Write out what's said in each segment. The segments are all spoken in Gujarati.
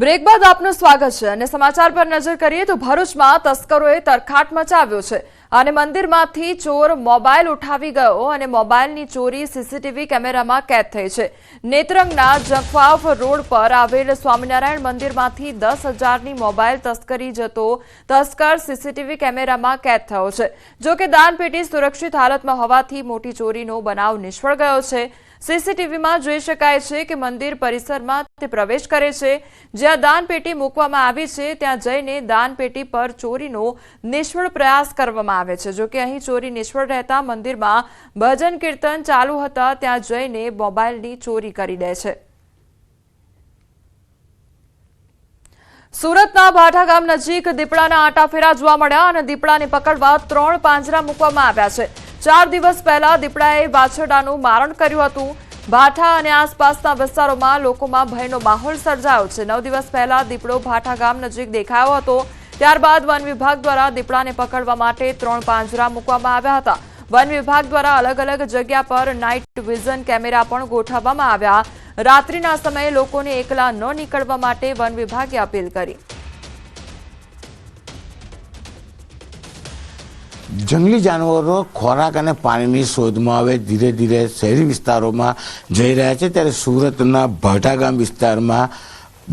બ્રેક બાદ આપનું સ્વાગત છે અને સમાચાર પર નજર કરીએ તો ભરૂચમાં તસ્કરોએ તરખાટ મચાવ્યો છે અને મંદિરમાંથી ચોર મોબાઈલ ઉઠાવી ગયો અને મોબાઈલની ચોરી સીસીટીવી કેમેરામાં કેદ થઈ છે. નેત્રંગના જખવાફ રોડ પર આવેલ સ્વામિનારાયણ મંદિરમાંથી દસ હજારની મોબાઈલ તસ્કરી જતો તસ્કર સીસીટીવી કેમેરામાં કેદ થયો છે. જોકે દાનપેટી સુરક્ષિત હાલતમાં હોવાથી મોટી ચોરીનો બનાવ નિષ્ફળ ગયો છે. સીસીટીવીમાં જોઈ શકાય છે કે મંદિર પરિસરમાં તે પ્રવેશ કરે છે. જ્યાં દાનપેટી મૂકવામાં આવી છે, ત્યાં જઈને દાનપેટી પર ચોરીનો નિષ્ફળ પ્રયાસ કરવામાં આવે છે. જોકે અહીં ચોરી નિષ્ફળ રહેતા મંદિરમાં ભજન કીર્તન ચાલુ હતા, ત્યાં જઈને મોબાઈલની ચોરી કરી દે છે. સુરતના ભાઠા ગામ નજીક દીપડાના આટાફેરા જોવા મળ્યા અને દીપડાને પકડવા ત્રણ પાંજરા મૂકવામાં આવ્યા છે. ચાર દિવસ પહેલા દીપડાએ વાછરડાનું મારણ કર્યું હતું. ભાઠા અને આસપાસના વિસ્તારોમાં લોકોમાં ભયનો માહોલ સર્જાયો છે. નવ દિવસ પહેલા દીપડો ભાઠા ગામ નજીક દેખાયો હતો. ત્યારબાદ વન વિભાગ દ્વારા દીપડાને પકડવા માટે ત્રણ પાંજરા મૂકવામાં આવ્યા હતા. વન વિભાગ દ્વારા અલગ અલગ જગ્યા પર નાઇટ વિઝન કેમેરા પણ ગોઠવવામાં આવ્યા. રાત્રિના સમયે લોકોને એકલા ન નીકળવા માટે વન વિભાગે અપીલ કરી. જંગલી જાનવરો ખોરાક અને પાણીની શોધમાં હવે ધીરે ધીરે શહેરી વિસ્તારોમાં જઈ રહ્યા છે. ત્યારે સુરતના ભાટા ગામ વિસ્તારમાં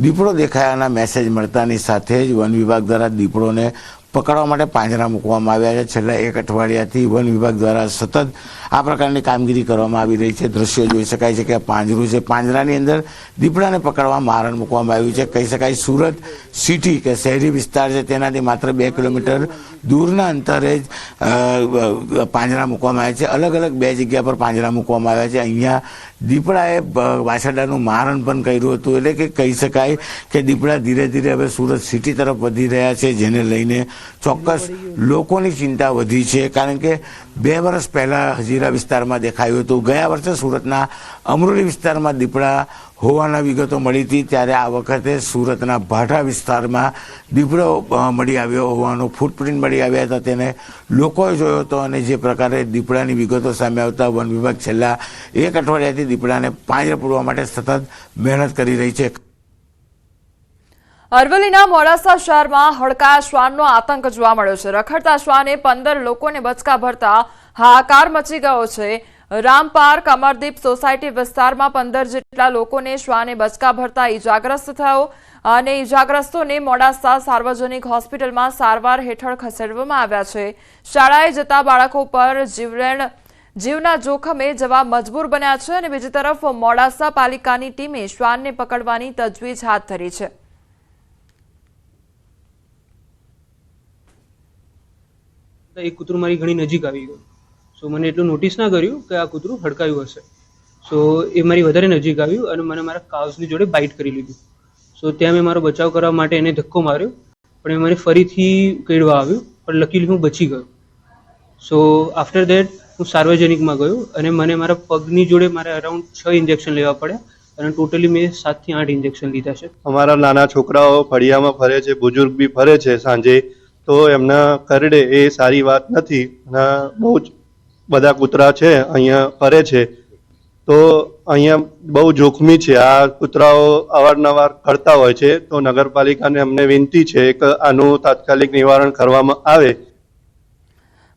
દીપડો દેખાયાના મેસેજ મળતાની સાથે જ વન વિભાગ દ્વારા દીપડોને પકડવા માટે પાંજરા મૂકવામાં આવ્યા છે. છેલ્લા એક અઠવાડિયાથી વન વિભાગ દ્વારા સતત આ પ્રકારની કામગીરી કરવામાં આવી રહી છે. દ્રશ્યો જોઈ શકાય છે કે પાંજરું છે. પાંજરાની અંદર દીપડાને પકડવા મારણ મૂકવામાં આવ્યું છે. કહી શકાય સુરત સિટી કે શહેરી વિસ્તાર છે, તેનાથી માત્ર બે કિલોમીટર દૂરના અંતરે જ પાંજરા મૂકવામાં આવ્યા છે. અલગ અલગ બે જગ્યા પર પાંજરા મૂકવામાં આવ્યા છે. અહીંયા દીપડાએ વાછરડાનું મારણ પણ કર્યું હતું. એટલે કે કહી શકાય કે દીપડા ધીરે ધીરે હવે સુરત સિટી તરફ વધી રહ્યા છે, જેને લઈને ચોક્કસ લોકોની ચિંતા વધી છે, કારણ કે બે વર્ષ પહેલા હજીરા વિસ્તારમાં દેખાયું હતું. ગયા વર્ષે સુરતના અમરોલી વિસ્તારમાં દીપડા હોવાના વિગતો મળી હતી. ત્યારે આ વખતે સુરતના ભાઠા વિસ્તારમાં દીપડો મળી આવ્યો હોવાનો ફૂટપ્રિન્ટ મળી આવ્યા હતા. તેને લોકોએ જોયો હતો અને જે પ્રકારે દીપડાની વિગતો સામે આવતા વન વિભાગ છેલ્લા એક અઠવાડિયાથી દીપડાને પાંજરે પૂરવા માટે સતત મહેનત કરી રહી છે. અરવલ્લીના મોડાસા શહેરમાં હડકા શ્વાનનો આતંક જોવા મળ્યો છે. રખડતા શ્વાને પંદર લોકોને બચકા ભરતા હાહાકાર મચી ગયો છે. રામ પાર્ક, અમરદીપ સોસાયટી વિસ્તારમાં પંદર જેટલા લોકોને શ્વાને બચકા ભરતા ઈજાગ્રસ્ત થયો અને ઇજાગ્રસ્તોને મોડાસા સાર્વજનિક હોસ્પિટલમાં સારવાર હેઠળ ખસેડવામાં આવ્યા છે. શાળાએ જતા બાળકો પર જીવલેણ જીવના જોખમે જવા મજબૂર બન્યા છે અને બીજી તરફ મોડાસા પાલિકાની ટીમે શ્વાનને પકડવાની તજવીજ હાથ ધરી છે. તો એ કૂતરું મારી ઘણી નજીક આવી ગયું. સો મને એટલું નોટિસ ના કર્યું કે આ કૂતરું હડકાયું હશે. સો એ મારી વધારે નજીક આવ્યું અને મને મારા કાવ્સની જોડે બાઇટ કરી લીધું. સો ત્યાં મેં મારો બચાવ કરવા માટે એને ધક્કો માર્યો, પણ એ મને ફરીથી કેળવા આવ્યું, પણ લકીલી હું બચી ગયો. સો આફ્ટર દેટ હું સાર્વજનિકમાં ગયો અને મને મારા પગની જોડે મારે અરાઉન્ડ છ ઇન્જેક્શન લેવા પડ્યા અને ટોટલી મેં સાતથી આઠ ઇન્જેક્શન લીધા છે. અમારા નાના છોકરાઓ ફળિયામાં ફરે છે, બુજુર્ગ બી ફરે છે સાંજે. તો એમના કરડે એ સારી વાત નથી. અને બહુ જ બધા કૂતરા છે, અહીંયા ફરે છે. તો અહીંયા બહુ જોખમી છે. આ કૂતરાઓ અવારનવાર કરતા હોય છે. તો નગરપાલિકાને અમને વિનંતી છે કે આનું તાત્કાલિક નિવારણ કરવામાં આવે.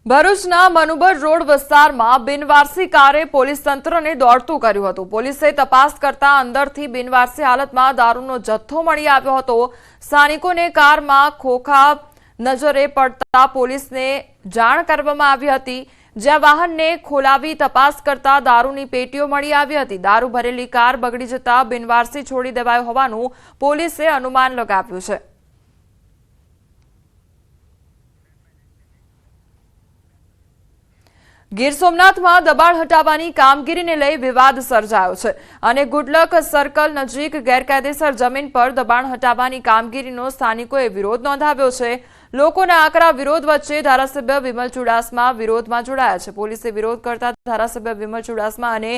ભરૂચના મનુબર રોડ વિસ્તારમાં બિનવારસી કારે પોલીસ તંત્રને દોડતું કર્યું હતું. પોલીસે તપાસ કરતા અંદરથી બિનવારસી હાલતમાં દારૂનો જથ્થો મળી આવ્યો હતો. સ્થાનિકોને કારમાં ખોખા નજરે પડતા પોલીસને જાણ કરવામાં આવી હતી. જ્યાં વાહનને ખોલાવી તપાસ કરતા દારૂની પેટીઓ મળી આવી હતી. દારૂ ભરેલી કાર બગડી જતા બિનવારસી છોડી દેવાયો હોવાનું પોલીસે અનુમાન લગાવ્યું છે. ગીર સોમનાથમાં દબાણ હટાવવાની કામગીરીને લઈ વિવાદ સર્જાયો છે અને ગુડલક સર્કલ નજીક ગેરકાયદેસર જમીન પર દબાણ હટાવવાની કામગીરીનો સ્થાનિકોએ વિરોધ નોંધાવ્યો છે. લોકોના આકરા વિરોધ વચ્ચે ધારાસભ્ય વિમલ ચુડાસમા વિરોધમાં જોડાયા છે. પોલીસે વિરોધ કરતા ધારાસભ્ય વિમલ ચુડાસમા અને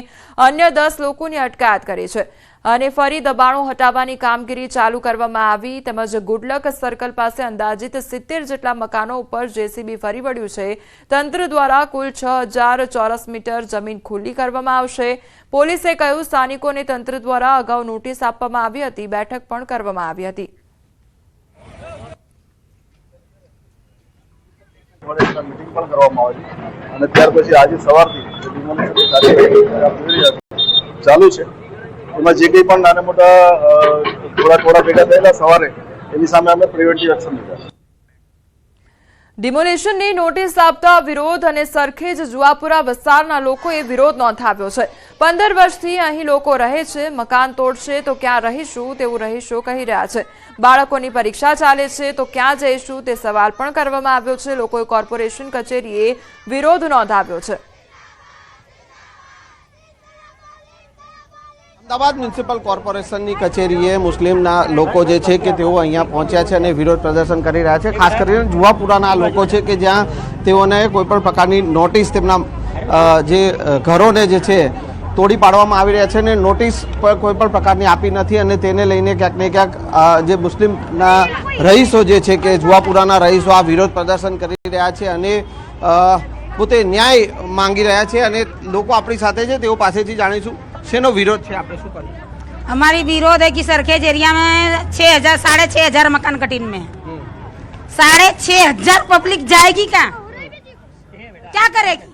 અન્ય દસ લોકોની અટકાયત કરી છે અને ફરી દબાણો હટાવવાની કામગીરી ચાલુ કરવામાં આવી. તેમજ ગુડલક સર્કલ પાસે અંદાજિત સિત્તેર જેટલા મકાનો ઉપર જેસીબી ફરી વળ્યું છે. તંત્ર દ્વારા કુલ છ હજાર ચોરસ મીટર જમીન ખુલ્લી કરવામાં આવશે. પોલીસે કહ્યું, સ્થાનિકોને તંત્ર દ્વારા અગાઉ નોટિસ આપવામાં આવી હતી. બેઠક પણ કરવામાં આવી હતી. એના મિટિંગ પણ કરવામાં આવી. અને ત્યાર પછી આજે સવારથી ચાલુ છે. એમાં જે કંઈ પણ નાના મોટા થોડા થોડા ભેગા થયેલા સવારે, એની સામે અમે પ્રિવેન્ટિવ એક્શન લીધા ડિમોલેશનની નોટિસ આપતા વિરોધ અને સરખેજ જુવાપુરા વિસ્તારના લોકોએ વિરોધ નોંધાવ્યો છે. પંદર વર્ષથી અહીં લોકો રહે છે, મકાન તોડશે તો ક્યાં રહીશું, તેવું રહીશું કહી રહ્યા છે. બાળકોની પરીક્ષા ચાલે છે તો ક્યાં જઈશું તે સવાલ પણ કરવામાં આવ્યો છે. લોકોએ કોર્પોરેશન કચેરીએ વિરોધ નોંધાવ્યો છે. અમદાવાદ મ્યુનિસિપલ કોર્પોરેશનની કચેરીએ મુસ્લિમના લોકો જે છે કે તેઓ અહીંયા પહોંચ્યા છે અને વિરોધ પ્રદર્શન કરી રહ્યા છે. ખાસ કરીને જુવાપુરાના લોકો છે કે જ્યાં તેઓને કોઈપણ પ્રકારની નોટિસ તેમના જે ઘરોને જે છે તોડી પાડવામાં આવી રહ્યા છે અને નોટિસ પણ કોઈ પણ પ્રકારની આપી નથી અને તેને લઈને ક્યાંક ને ક્યાંક જે મુસ્લિમના રહીશો જે છે કે જુવાપુરાના રહીશો આ વિરોધ પ્રદર્શન કરી રહ્યા છે અને પોતે ન્યાય માંગી રહ્યા છે અને લોકો આપણી સાથે છે તેઓ પાસેથી જાણીશું. શેનો વિરોધ છે આપણે શું કરીએ हमारी विरोध है कि सरखेज एरिया में छह हजार साढ़े छह हजार मकान कटिन में है। साढ़े छह हजार पब्लिक जाएगी क्या क्या करेगी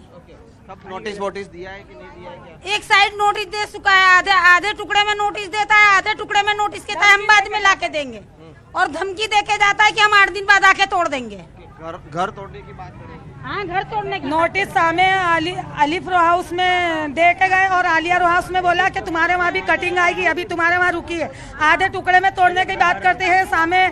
सब नोटिस वोटिस दिया है कि नहीं दिया है क्या एक साइड नोटिस दे चुका है आधे आधे टुकड़े में नोटिस देता है आधे टुकड़े में नोटिस कहता है हम बाद में लाके देंगे और धमकी दे के जाता है कि हम आठ दिन बाद आके तोड़ देंगे घर घर तोड़ने की बात करें हाँ घर तोड़ने की। नोटिस सामने अली, अलीफ रो हाउस में दे के गए और आलिया रो हाउस में बोला कि तुम्हारे वहाँ भी कटिंग आएगी, अभी तुम्हारे वहाँ रुकी है। आधे टुकड़े में तोड़ने की बात करते हैं सामे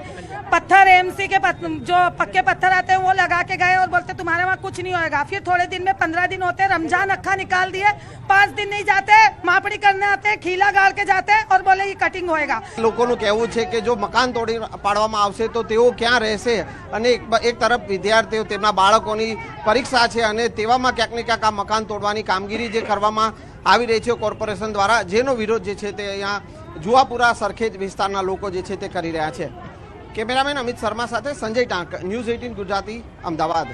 पत्थर एमसी के पत, जो पक्के पत्थर आते हैं वो लगा के गए और बोलते तुम्हारे वहाँ कुछ नहीं होएगा फिर थोड़े दिन में पंद्रह दिन होते रमजान अखा निकाल दिए पाँच दिन नहीं जाते मापड़ी करने आते खीला गाड़ के जाते और बोले ये कटिंग होएगा લોકોનું કહેવું છે કે જો મકાન તોડી પાડવામાં આવશે તો તેઓ ક્યાં રહેશે અને એક બ- એક તરફ વિદ્યાર્થીઓ તેમના બાળકોની પરીક્ષા છે અને તેવામાં ક્યાંક ને ક્યાંક આ મકાન તોડવાની કામગીરી જે કરવામાં આવી રહી છે કોર્પોરેશન દ્વારા જેનો વિરોધ જે છે તે અહીંયા જુવાપુરા સરખેજ વિસ્તારના લોકો જે છે તે કરી રહ્યા છે કેમેરામેન અમિત શર્મા સાથે સંજય ટાંક ન્યૂઝ એઇટીન ગુજરાતી અમદાવાદ.